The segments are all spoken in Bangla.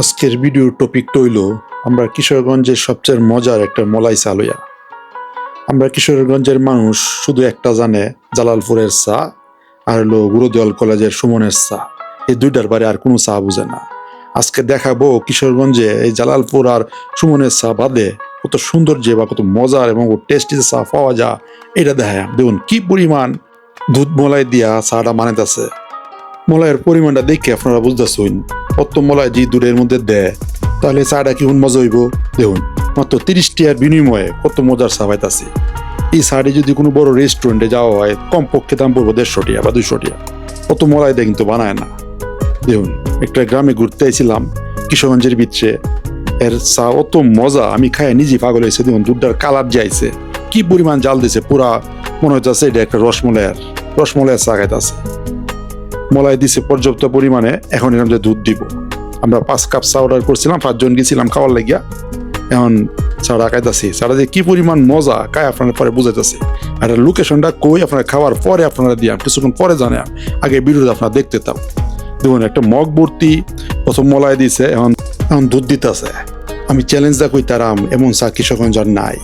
আজকের ভিডিওর টপিকটা হইল, আমরা কিশোরগঞ্জের সবচেয়ে মজার একটা মলাই চা লইয়া। আমরা কিশোরগঞ্জের মানুষ শুধু একটা জানে, জালালপুরের চা, আর হলো গুরুদয়াল কলেজের সুমনের চা। এই দুইটার বারে আর কোনো চা বুঝে না। আজকে দেখাবো কিশোরগঞ্জে এই জালালপুর আর সুমনের চা বাদে কত সুন্দর যে বা কত মজার এবং টেস্টি চা পাওয়া যায় এটা দেখায়। দেখুন, কি পরিমাণ দুধ মলাই দিয়া চাটা মানাইতেছে মলাইয়ের পরিমাণটা দেখে আপনারা বুঝতেছেন। অত মলাই যে দুধের মধ্যে দেয়, তাহলে চাটা কি কোন মজা হইব? দেখুন, মাত্র তিরিশ টিয়ার বিনিময়ে কত মজার চা পাইতাছে। এই চাটি যদি কোনো বড় রেস্টুরেন্টে যাওয়া হয়, কমপক্ষে দাম পড়ব দেড়শো টিয়া বা দুইশো টিয়া। অত মলাই দেয় কিন্তু বানায় না। দেখুন, একটা গ্রামে ঘুরতে আইছিলাম, কিশোরগঞ্জের ভিতরে। এর চা অত মজা, আমি খাই নিজে পাগল হয়েছে। দেখুন, দুধটার কালার যাইছে কি পরিমাণ জাল দিছে, পুরা মনে হইতেছে এটা একটা রসমলাইয়ের রসমলাইয়ের চা খাইতেছে। মলাই দিছে পর্যাপ্ত পরিমাণে, এখন এখান থেকে দুধ দিব। আমরা পাঁচ কাপ চা অর্ডার করছিলাম, পাঁচজন গেছিলাম খাওয়ার লাগিয়া। এখন চাটা খাইতেছি চাটা যে কি পরিমাণ মজা খায় আপনারা পরে বুঝাইতেছি। আর লোকেশনটা কই, আপনারা খাওয়ার পরে আপনারা দিয়া কিছুক্ষণ পরে জানে আগে ভিডিওটা আপনারা দেখতে তাও দেখুন, একটা মগ ভর্তি, প্রথম মলাই দিছে, এখন এখন দুধ দিতেছে। আমি চ্যালেঞ্জটা কই তারাম এমন চা কৃষকগঞ্জ আর নাই।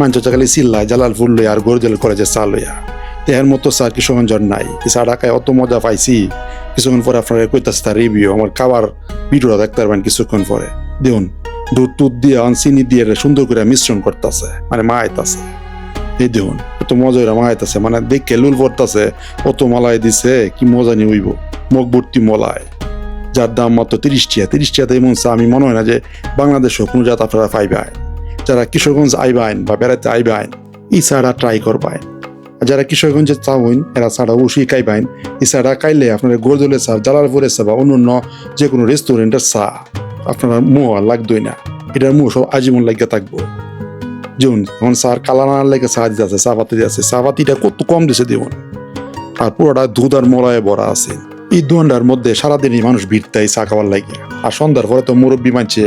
মাঞ্চ চাকালি চিল্লায়, জালালপুর লইয়া আর গরজেল কলেজে চা লইয়া। দেহের মতো স্যার কৃষকগঞ্জ আর নাই। চা ঢাকায় অত মজা পাইছি। কিছুক্ষণ পরে আপনারা কইতাছে তার রিভিউ আমার খাবার ভিডিওটা দেখতে পারবেন কিছুক্ষণ পরে। দেখুন, দুধ টুধ দিয়ে আন চিনি দিয়ে সুন্দর করে মিশ্রণ করতেছে। মানে মা আইতাছে এই দেখুন কত মজা করে মা আইতাছে মানে দেখে লুল পড়তাছে কত মলাই দিছে, কি মজা নিয়ে হইব মগ ভর্তি মলাই। যার দাম মাত্র তিরিশ টিয়া তিরিশ টিয়াতে এমন আমি মনে হয় না যে বাংলাদেশেও কোনো জাত আপনারা পাইবেন। যারা কিশোরগঞ্জ আইবেন বা বেড়াতে আইবেন ই চাটা ট্রাই করবেন। যারা কিশোরগঞ্জে চাউন এরা অবশ্যই খাইবেন এই চাটা খাইলে আপনারা গোলদলের চা জালালপুরের চা বা অন্য অন্য যে কোনো রেস্টুরেন্টের চা আপনার মুহ আর লাগতোই না। এটার মুহ সব আজীবন লাগিয়ে থাকব। যেমন এখন কালার আনার লেগে চা দিতে আছে, চা পাতি আছে। চা পাতিটা কত কম দিছে দেখুন। আর পুরোটা দুধ আর মলয়ে ভরা আছে। এই দোকানটার মধ্যে সারাদিনই মানুষ ভিড় দেয় চা খাওয়ার লাগে আর সন্ধ্যার পরে তো মুরব্বী মানছে,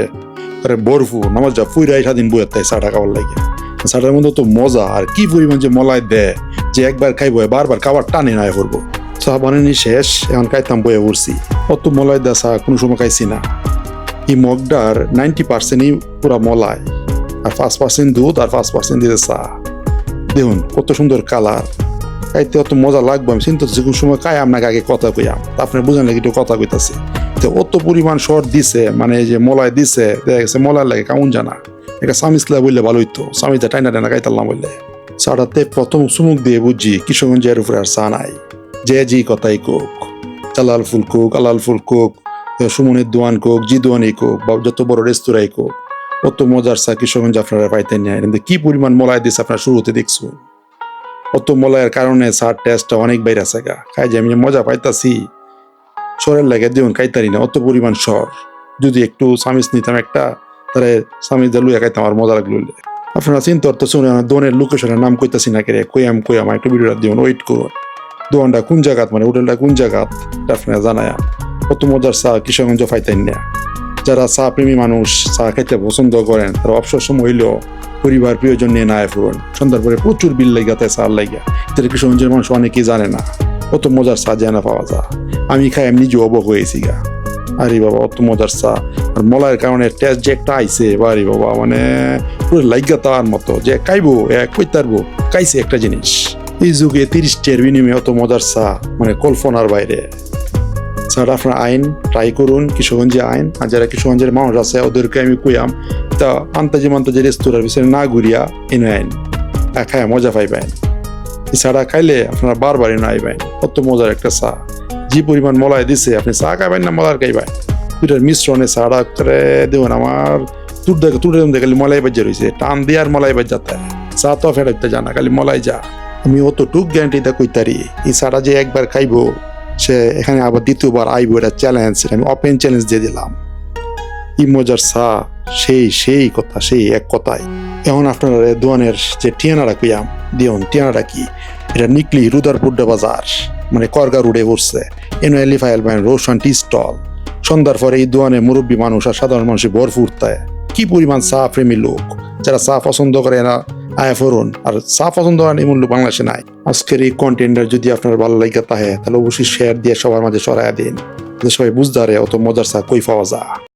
আরে বরফু, নামাজ যা ফুইরাই স্বাধীন বইয়ের তাই চাটা খাওয়ার লাগে চাটার মধ্যে তো মজা, আর কি পরিমাণ যে মলাই দেয়। যে একবার খাইবো বারবার খাবার টানে না করব চা বানানি শেষ, এখন খাইতাম বয়ে উঠছি অত মলাই দেয় চা কোনো সময় খাইছি না। এই মগডার নাইনটি পার্সেন্টই পুরা মলাই আর পাঁচ পার্সেন্ট দুধ আর পাঁচ পার্সেন্ট দিতে চা। দেখুন, কত সুন্দর কালার। খাইতে অত মজা লাগবে, আমি চিন্তা যে কোনো সময় খাই, আপনাকে আগে কথা কইয়াম তা আপনি বুঝেন নাকি একটু কথা কইতাছে। তো অত পরিমাণ শর্ট দিছে মানে যে মলাই দিছে, দেখা গেছে মলাই লাগে, কেমন জানা। এটা সামিসলা বললে ভালো হইতো। সামিসটা টাইনা টাইনা খাইতাম বললে। চাটাতে প্রথম চুমুক দিয়ে বুঝি কিশোরগঞ্জের উপরে আর চা নাই। যে জি কথাই কোক জালাল ফুল কোক, আলাল ফুল কোক সুমনের দোয়ান কোক জি দোয়ানি কোক, বা যত বড় রেস্তোরাঁই কোক, অত মজার চা কিশোরগঞ্জ আপনারা পাইতেন না। কিন্তু কি পরিমাণ মলাই দিছে আপনার শুরুতে দেখছ অত মলাইয়ের কারণে চার টেস্টটা অনেক বাইরে আছে গা। খাই যে আমি মজা পাইতাছি। সরের লাগে দিউন খাইতারি না, অত পরিমাণ সর যদি একটু সামিস নিতাম একটা তাহলে সামিস দিয়ে লুয়া খাইতাম আর মজা লাগল। আপনারা চিন্তা করতে শুনে দোনের লোকেশনের নাম কইতাছি না কেরে কইয়াম কইয়াম একটু ভিডিওটা ওয়েট করুন। দোকানটা কোন জায়গাত মানে হোটেলটা কোন জায়গাত আপনারা জানায়া। কত মজার চা, কিশোরগঞ্জ পাইতেন না। যারা চা প্রেমী মানুষ, চা খাইতে পছন্দ করেন, তারা অবসর সময় হইলেও পরিবার, প্রিয়জন নিয়ে না ফুরন। সন্ধ্যার পরে প্রচুর বিল লাগিয়াতে চা লাগিয়া। যেটা কিশোরগঞ্জের মানুষ, অনেকেই জানে না। কত মজার চা জানা পাওয়া যায়। আমি খাই আমি নিজে অবক হয়েছি গা। আরে বাবা, অত মজার চা। আর মলার কারণে টেস্ট যে একটা আইছে বাড়ি বাবা মানে পুরো লাগিয়া তার মতো। যে খাইবো এক কই তারবো? খাইছে একটা জিনিস। এই যুগে তিরিশ টের বিনিময়ে অত মজার চা মানে কল্পনার বাইরে। স্যার, আপনার আইন ট্রাই করুন, কিশোরগঞ্জে আইন। আর যারা কিশোরগঞ্জের মানুষ আছে, ওদেরকে আমি কইয়াম, তা আন্তাজি মান্তাজি রেস্তোরাঁর পিছনে না ঘুরিয়া এনে আইন। খায় মজা পাইবেন। এছাড়া খাইলে আপনারা বারবার এনে আইবেন। অত মজার একটা চা। যে পরিমাণ মলাই দিছে, আপনি চা খাইবেন না মলার খাইবেন দুটার মিশ্রণে চাটা করে দেবেন আমার তুর দেখে তুর দেখে খালি মলাই বাজ্যা রয়েছে টান দিয়ে আর মলাই বাজ্যাতে চা তো ফেরাইতে জানা খালি মলাই যা। আমি অতটুক গ্যারান্টিটা কইতারি, এই চাটা যে একবার খাইবো, সে এখানে আবার দ্বিতীয়বার আইবো, এটা চ্যালেঞ্জ আমি ওপেন চ্যালেঞ্জ দিয়ে দিলাম। ই মজার চা, সেই সেই কথা, সেই এক কথাই এখন আপনারা দোয়ানের যে টিয়ানারা কুইয়াম, দিয়ন টিয়ানারা কি? এটা নিকলি রুদারপুড্ডা বাজার। মানে করগা রোডে উঠছে। এনো এলিফাইল বাইন রোশন টি স্টল। সন্ধ্যার পরে এই দোয়ানে মুরব্বী মানুষ আর সাধারণ মানুষের ভরপুর তাই কি পরিমাণ চা প্রেমী লোক। যারা চা পছন্দ করে এরা আয়া ফরুন। আর চা পছন্দ করেন এমন লোক বাংলাদেশে নাই। আজকের এই কন্টেন্টটা যদি আপনার ভালো লাগে তাহে, তাহলে অবশ্যই শেয়ার দিয়ে সবার মাঝে সরাইয়া দিন। সবাই বুঝতে পারে অত মজার চা কই পাওয়া যায়?